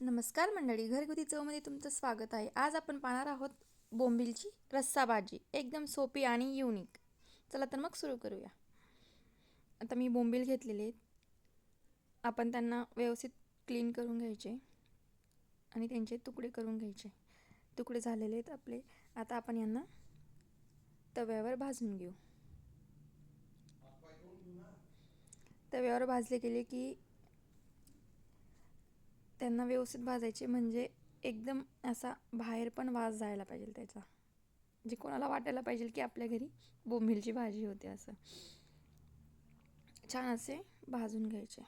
नमस्कार मंडळी घरगुती चवमध्ये तुमचं स्वागत आहे. आज आपण पाहणार आहोत बोंबिलची रस्सा भाजी एकदम सोपी आणि युनिक चला तर मग सुरू करूया. आता मी बोंबील घेतलेले आहेत. आपण त्यांना व्यवस्थित क्लीन करून घ्यायचे आणि त्यांचे तुकडे करून घ्यायचे. तुकडे झालेले आहेत आपले. आता आपण यांना तव्यावर भाजून घेऊ. तव्यावर भाजले गेले की त्यांना व्यवस्थित भाजायचे म्हणजे एकदम असा बाहेर पण वास जायला पाहिजे त्याचा. जे कोणाला वाटायला पाहिजे की आपल्या घरी बोंबिलची भाजी होते असं. छान असे भाजून घ्यायचे.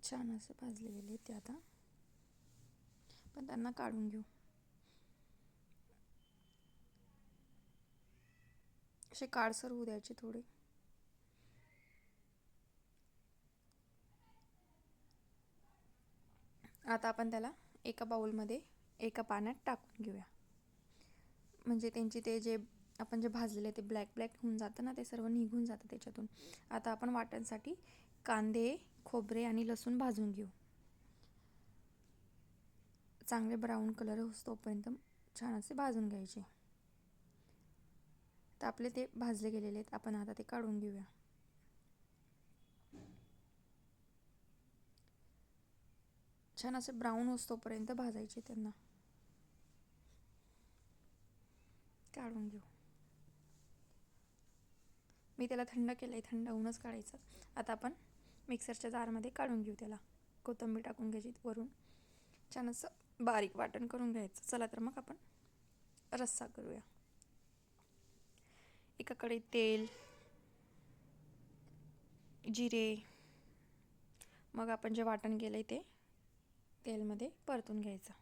छान असे भाजले गेले ते आता. पण त्यांना काढून घेऊ. असे काळसर होऊ द्यायचे थोडे. आता आपण त्याला एका बाउलमध्ये एका पाण्यात टाकून घेऊया. म्हणजे त्यांची ते जे आपण जे भाजलेले ते ब्लॅक ब्लॅक होऊन जातं ना ते सर्व निघून जातं त्याच्यातून. आता आपण वाटणसाठी कांदे खोबरे आणि लसूण भाजून घेऊ. चांगले ब्राऊन कलर होतोपर्यंत छान असे भाजून घ्यायचे. तर आपले ते भाजले गेलेले आहेत. आपण आता ते काढून घेऊया. छान असे ब्राऊन होतोपर्यंत भाजायचे त्यांना. काढून घेऊ. मी त्याला थंड केलं आहे थंड होऊनच काढायचं. आता आपण मिक्सरच्या जारमध्ये काढून घेऊ त्याला. कोथंबीर टाकून घ्यायची वरून. छान असं बारीक वाटण करून घ्यायचं. चला तर मग आपण रस्सा करूया. एकाकडे तेल जिरे मग आपण जे वाटण केलं आहे ते तेलमध्ये परतून घ्यायचं.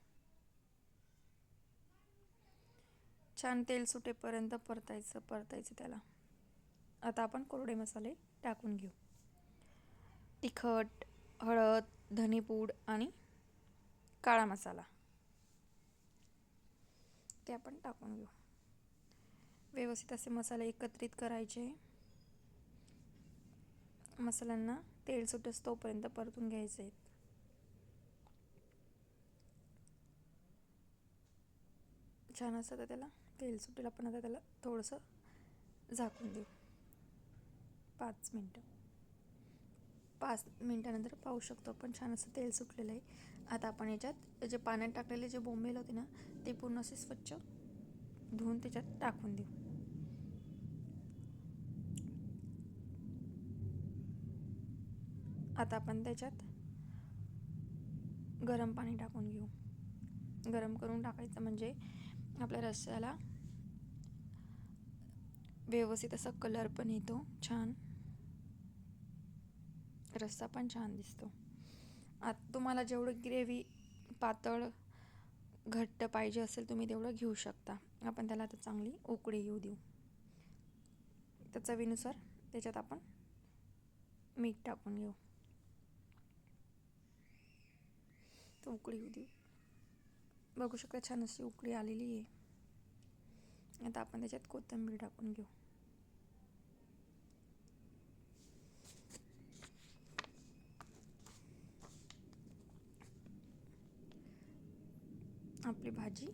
छान तेल सुटेपर्यंत परतायचं परतायचं त्याला. आता आपण कोरडे मसाले टाकून घेऊ. तिखट हळद धनेपूड आणि काळा मसाला. ते आपण टाकून घेऊ. व्यवस्थित असे मसाले एकत्रित करायचे. मसाल्यांना तेल सुटस तोपर्यंत परतून घ्यायचे आहेत. छान असं तर त्याला तेल सुटेल आपण आता त्याला थोडंसं झाकून देऊ. पाच मिनटं. पाच मिनटानंतर पाहू शकतो आपण छान असं तेल सुटलेलं आहे. आता आपण याच्यात जे पाण्यात टाकलेले जे बोंबेल होते ना ते पूर्ण असे स्वच्छ धुवून त्याच्यात टाकून देऊ. आता आपण त्याच्यात गरम पाणी टाकून घेऊ. गरम करून टाकायचं म्हणजे आपल्या रस्स्याला व्यवस्थित असा कलर पण येतो छान. रस्सा पण छान दिसतो. आता तुम्हाला जेवढं ग्रेव्ही पातळ घट्ट पाहिजे असेल तुम्ही तेवढं घेऊ शकता. आपण त्याला आता चांगली उकळी येऊ देऊ. तर चवीनुसार त्याच्यात आपण मीठ टाकून घेऊ. उकळी होती. बघू शकता छान अशी उकळी आलेली आहे. आता आपण त्याच्यात कोथिंबीर टाकून घेऊ. आपली भाजी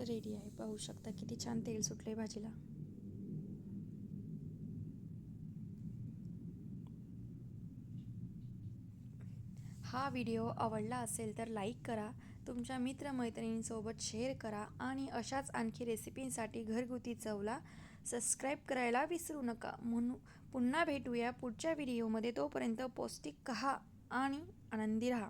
रेडी आहे. पाहू शकता किती छान तेल सुटले भाजीला. हा व्हिडिओ आवडला असेल तर लाईक करा तुमच्या मित्रमैत्रिणींसोबत शेअर करा आणि अशाच आणखी रेसिपींसाठी घरगुती चवला सबस्क्राईब करायला विसरू नका. म्हणून पुन्हा भेटूया पुढच्या व्हिडिओमध्ये. तोपर्यंत पौष्टिक कहा आणि आनंदी राहा.